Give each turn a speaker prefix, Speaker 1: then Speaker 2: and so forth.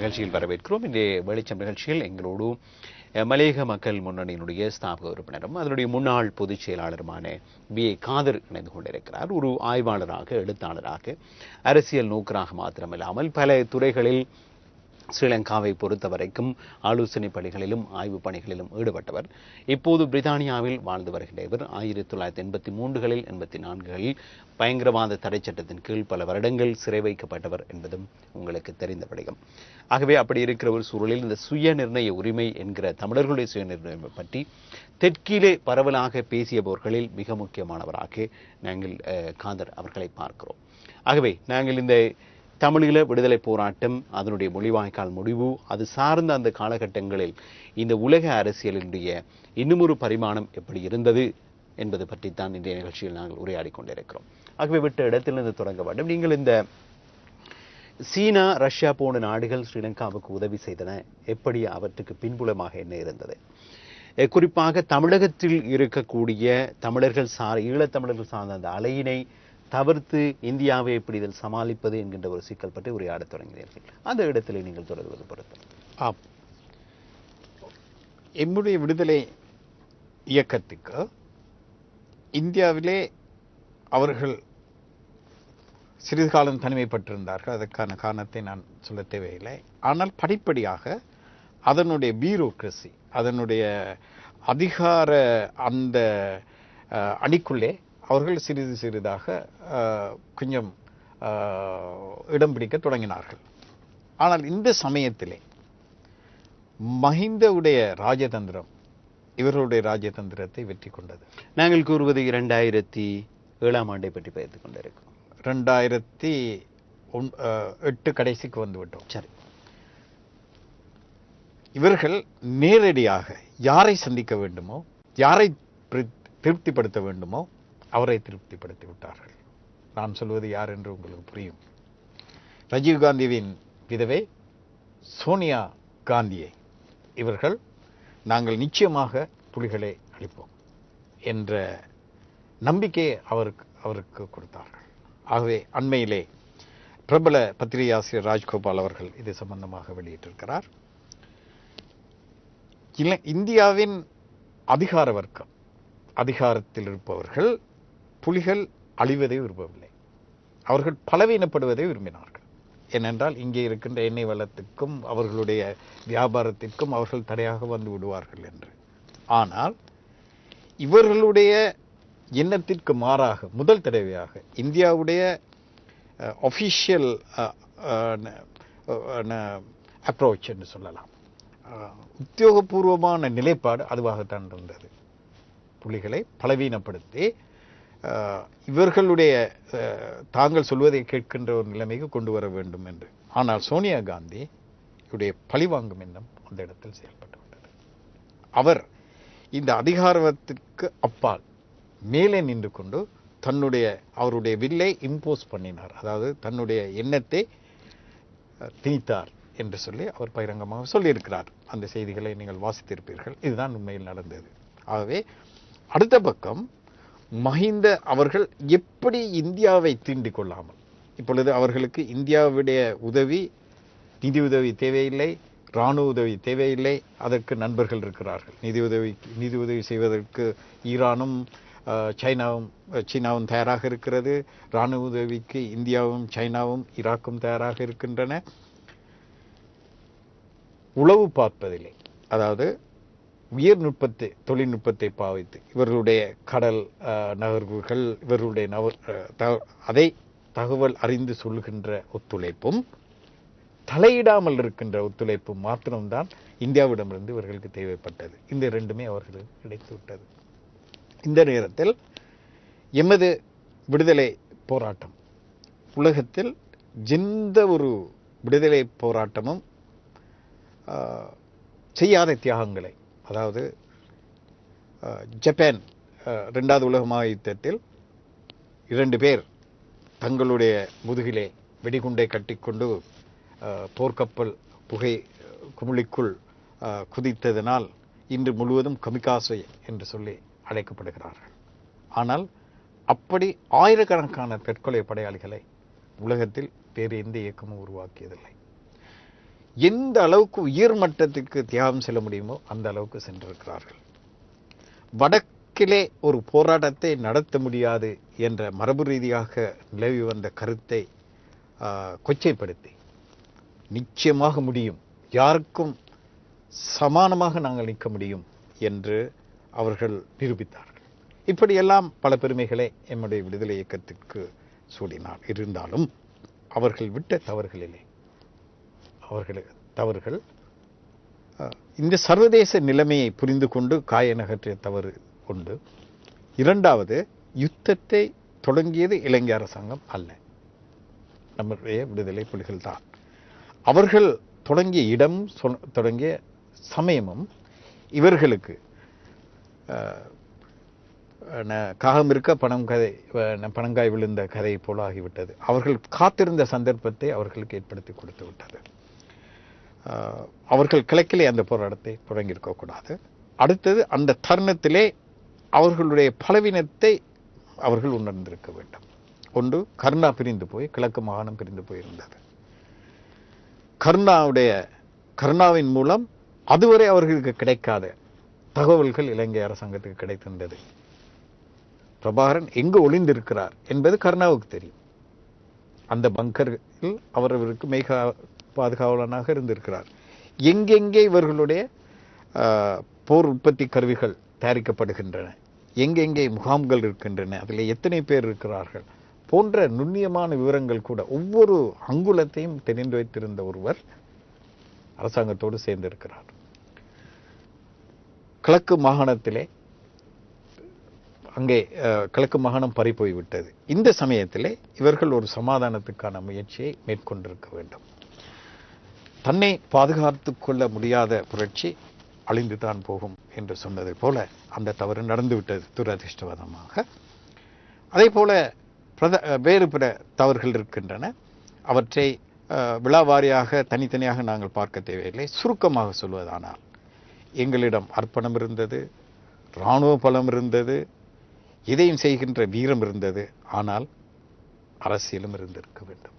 Speaker 1: நிகழ்ச்சியில் வரவேற்கிறோம். இன்றைய வெளிச்சம் நிகழ்ச்சியில் எங்களோடு மலையக மக்கள் முன்னணியினுடைய ஸ்தாபக உறுப்பினரும் அதனுடைய முன்னாள் பொதுச் செயலாளருமான பி ஏ. காதர் இணைந்து கொண்டிருக்கிறார். ஒரு ஆய்வாளராக எழுத்தாளராக அரசியல் நோக்கராக மாத்திரமில்லாமல் பல துறைகளில் ஸ்ரீலங்காவை பொறுத்த வரைக்கும் ஆலோசனை பணிகளிலும் ஆய்வு பணிகளிலும் ஈடுபட்டவர். இப்போது பிரித்தானியாவில் வாழ்ந்து வருகின்ற இவர் ஆயிரத்தி தொள்ளாயிரத்தி எண்பத்தி மூன்றுகளில் எண்பத்தி நான்குகளில் பயங்கரவாத தடை சட்டத்தின் கீழ் பல வருடங்கள் சிறை வைக்கப்பட்டவர் என்பதும் உங்களுக்கு தெரிந்த விடயம். ஆகவே அப்படி இருக்கிற ஒரு சூழலில் இந்த சுய நிர்ணய உரிமை என்கிற தமிழர்களுடைய சுய நிர்ணயம் பற்றி தெற்கிலே பரவலாக பேசியவர்களில் மிக முக்கியமானவராக நாங்கள் காந்தர் காதர் அவர்களை பார்க்கிறோம். ஆகவே நாங்கள் இந்த தமிழீழ விடுதலை போராட்டம் அதனுடைய மொழிவாய்க்கால் முடிவு அது சார்ந்த அந்த காலகட்டங்களில் இந்த உலக அரசியலினுடைய இன்னுமொரு பரிமாணம் எப்படி இருந்தது என்பது பற்றித்தான் இன்றைய நிகழ்ச்சியில் நாங்கள் உரையாடி கொண்டிருக்கிறோம். ஆகவே விட்ட இடத்திலிருந்து தொடங்க வேண்டும். நீங்கள் இந்த சீனா ரஷ்யா போன்ற நாடுகள் ஸ்ரீலங்காவுக்கு உதவி செய்தன எப்படி அவற்றுக்கு பின்புலமாக என்ன இருந்தது? குறிப்பாக தமிழகத்தில் இருக்கக்கூடிய தமிழர்கள் சார் ஈழத்தமிழர்கள் சார்ந்த அந்த அலையினை தவிர்த்து இந்தியாவை எப்படி இதில் சமாளிப்பது என்கின்ற ஒரு சிக்கல் பற்றி உரையாடத் தொடங்கினீர்கள். அந்த இடத்திலே நீங்கள் தொடர்வது பொறுத்து.
Speaker 2: ஆம். எம்முடைய விடுதலை இயக்கத்துக்கு இந்தியாவிலே அவர்கள் சிறிது காலம் தனிமைப்பட்டிருந்தார்கள். அதற்கான காரணத்தை நான் சொல்ல தேவையில்லை ஆனால் படிப்படியாக அதனுடைய பியூரோக்ரஸி அதனுடைய அதிகார அந்த அணிக்குள்ளே அவர்கள் சிறிது சிறிதாக கொஞ்சம் இடம் பிடிக்க தொடங்கினார்கள். ஆனால் இந்த சமயத்திலே மஹிந்தவுடைய ராஜதந்திரம் இவர்களுடைய ராஜதந்திரத்தை வெற்றி கொண்டது.
Speaker 1: நாங்கள் கூறுவது இரண்டாயிரத்தி ஏழாம் ஆண்டை பற்றி பெயர்த்துக் கொண்டிருக்கிறோம்.
Speaker 2: ரெண்டாயிரத்தி ஒன் எட்டு கடைசிக்கு வந்து விட்டோம்
Speaker 1: சரி.
Speaker 2: இவர்கள் நேரடியாக யாரை சந்திக்க வேண்டுமோ யாரை திருப்திப்படுத்த வேண்டுமோ அவரை திருப்திப்படுத்தி விட்டார்கள் நான் சொல்வது யார் என்று உங்களுக்கு புரியும். ரஜீவ்காந்தியின் விதவை சோனியா காந்தியை. இவர்கள் நாங்கள் நிச்சயமாக புலிகளை அளிப்போம் என்ற நம்பிக்கையை அவருக்கு அவருக்கு கொடுத்தார்கள். ஆகவே அண்மையிலே பிரபல பத்திரிகை ஆசிரியர் ராஜ்கோபால் அவர்கள் இது சம்பந்தமாக வெளியிட்டிருக்கிறார். இந்தியாவின் அதிகார வர்க்கம் அதிகாரத்தில் இருப்பவர்கள் புலிகள் அழிவதை விரும்பவில்லை. அவர்கள் பலவீனப்படுவதை விரும்பினார்கள். ஏனென்றால் இங்கே இருக்கின்ற எண்ணெய் வளத்துக்கும் அவர்களுடைய வியாபாரத்திற்கும் அவர்கள் தடையாக வந்து விடுவார்கள் என்று. ஆனால் இவர்களுடைய எண்ணத்திற்கு மாறாக முதல் தடவையாக இந்தியாவுடைய ஒஃபிஷியல் அப்ரோச் என்று சொல்லலாம். உத்தியோகபூர்வமான நிலைப்பாடு அதுவாகத்தான் இருந்தது. புலிகளை பலவீனப்படுத்தி இவர்களுடைய தாங்கள் சொல்வதை கேட்கின்ற ஒரு நிலைமைக்கு கொண்டு வர வேண்டும் என்று. ஆனால் சோனியா காந்தி உடைய பழிவாங்கும் எண்ணம் அந்த இடத்தில் செயல்பட்டு விட்டது அவர் இந்த அதிகாரத்திற்கு அப்பால் மேலே நின்று கொண்டு தன்னுடைய அவருடைய வில்லை இம்போஸ் பண்ணினார். அதாவது தன்னுடைய எண்ணத்தை திணித்தார் என்று சொல்லி அவர் பகிரங்கமாக சொல்லியிருக்கிறார். அந்த செய்திகளை நீங்கள் வாசித்திருப்பீர்கள். இதுதான் உண்மையில் நடந்தது. ஆகவே அடுத்த பக்கம் மஹிந்த அவர்கள் எப்படி இந்தியாவை தீண்டிக் கொள்ளாமல் இப்பொழுது அவர்களுக்கு இந்தியாவுடைய உதவி நிதி உதவி தேவையில்லை இராணுவ உதவி தேவையில்லை அதற்கு நண்பர்கள் இருக்கிறார்கள். நிதி உதவி நிதி உதவி செய்வதற்கு ஈரானும் சைனாவும் சீனாவும் தயாராக இருக்கிறது. இராணுவ உதவிக்கு இந்தியாவும் சைனாவும் ஈராக்கும் தயாராக இருக்கின்றன. உளவு பார்ப்பதில்லை. அதாவது உயர் நுட்பத்தை தொழில்நுட்பத்தை பாவித்து இவர்களுடைய கடல் நகர்வுகள் இவர்களுடைய நவ அதை தகவல் அறிந்து சொல்கின்ற ஒத்துழைப்பும் தலையிடாமல் இருக்கின்ற ஒத்துழைப்பு மாத்திரம்தான் இந்தியாவிடமிருந்து இவர்களுக்கு தேவைப்பட்டது. இந்த ரெண்டுமே அவர்களுக்கு கிடைத்துவிட்டது இந்த நேரத்தில் எமது விடுதலை போராட்டம் உலகத்தில் எந்த ஒரு விடுதலை போராட்டமும் செய்யாத தியாகங்களை அதாவது ஜப்பான் ரெண்டாவது உலக மாயுத்தத்தில் இரண்டு பேர் தங்களுடைய முதுகிலே வெடிகுண்டை கட்டிக்கொண்டு போர்க்கப்பல் புகை குமிழிக்குள் குதித்ததனால் இன்று முழுவதும் கமிகாசை என்று சொல்லி அழைக்கப்படுகிறார்கள். ஆனால் அப்படி ஆயிரக்கணக்கான தற்கொலை படையாளிகளை உலகத்தில் வேறு எந்த இயக்கமும் உருவாக்கியதில்லை. எந்த அளவுக்கு உயர் மட்டத்துக்கு தியாகம் செல்ல முடியுமோ அந்த அளவுக்கு சென்றிருக்கிறார்கள். வடக்கிலே ஒரு போராட்டத்தை நடத்த முடியாது என்ற மரபு ரீதியாக நிலவி வந்த கருத்தை கொச்சைப்படுத்தி நிச்சயமாக முடியும். யாருக்கும் சமானமாக நாங்கள் நிற்க முடியும் என்று அவர்கள் நிரூபித்தார்கள். இப்படியெல்லாம் பல பெருமைகளை எம்முடைய விடுதலை இயக்கத்திற்கு சூடினார். இருந்தாலும் அவர்கள் விட்ட தவறுகளிலே அவர்களுக்கு தவறுகள். இந்த சர்வதேச நிலைமையை புரிந்து கொண்டு காய நகற்றிய தவறு உண்டு. இரண்டாவது யுத்தத்தை தொடங்கியது இலங்கை அரசாங்கம் அல்ல. நம்முடைய விடுதலை புலிகள் தான். அவர்கள் தொடங்கிய இடம் சொ- தொடங்கிய சமயமும் இவர்களுக்கு ந- காகம் இருக்க பணம் கதை பணங்காய் விழுந்த கதை போல ஆகிவிட்டது அவர்கள் காத்திருந்த சந்தர்ப்பத்தை அவர்களுக்கு ஏற்படுத்தி கொடுத்து விட்டது. அவர்கள் கிழக்கிலே அந்த போராட்டத்தை தொடங்கியிருக்கக்கூடாது அடுத்தது அந்த தருணத்திலே அவர்களுடைய பலவீனத்தை அவர்கள் உணர்ந்திருக்க வேண்டும். ஒன்று கருணா பிரிந்து போய் கிழக்கு மாகாணம் பிரிந்து போயிருந்தது. கருணாவுடைய கருணாவின் மூலம் அதுவரை அவர்களுக்கு கிடைக்காத தகவல்கள் இலங்கை அரசாங்கத்துக்கு கிடைத்திருந்தது. பிரபாகரன் எங்கு ஒளிந்திருக்கிறார் என்பது கருணாவுக்கு தெரியும். அந்த பங்கரில் அவரவருக்கு மிக பாதுகாவலனாக இருந்திருக்கிறார். எங்கெங்கே இவர்களுடைய போர் உற்பத்தி கருவிகள் தயாரிக்கப்படுகின்றன எங்கெங்கே முகாம்கள் இருக்கின்றன அதில் எத்தனை பேர் இருக்கிறார்கள் போன்ற நுண்ணியமான விவரங்கள் கூட ஒவ்வொரு அங்குலத்தையும் தெரிந்து வைத்திருந்த ஒருவர் அரசாங்கத்தோடு சேர்ந்திருக்கிறார். கிழக்கு மாகாணத்திலே அங்கே அஹ், கிழக்கு மாகாணம் பறி போய்விட்டது இந்த சமயத்திலே இவர்கள் ஒரு சமாதானத்துக்கான முயற்சியை மேற்கொண்டிருக்க வேண்டும். தன்னை பாதுகாத்து கொள்ள முடியாத புரட்சி அழிந்துதான் போகும் என்று சொன்னதை போல அந்த தவறு நடந்துவிட்டது துரதிர்ஷ்டவதமாக அதே போல பிரத வேறு பிற தவறுகள் இருக்கின்றன. அவற்றை விழாவாரியாக தனித்தனியாக நாங்கள் பார்க்க தேவையில்லை. சுருக்கமாக சொல்வதானால் எங்களிடம் அர்ப்பணம் இருந்தது இராணுவ பலம் இருந்தது இதையும் செய்கின்ற வீரம் இருந்தது. ஆனால் அரசியலும் இருந்திருக்க வேண்டும்.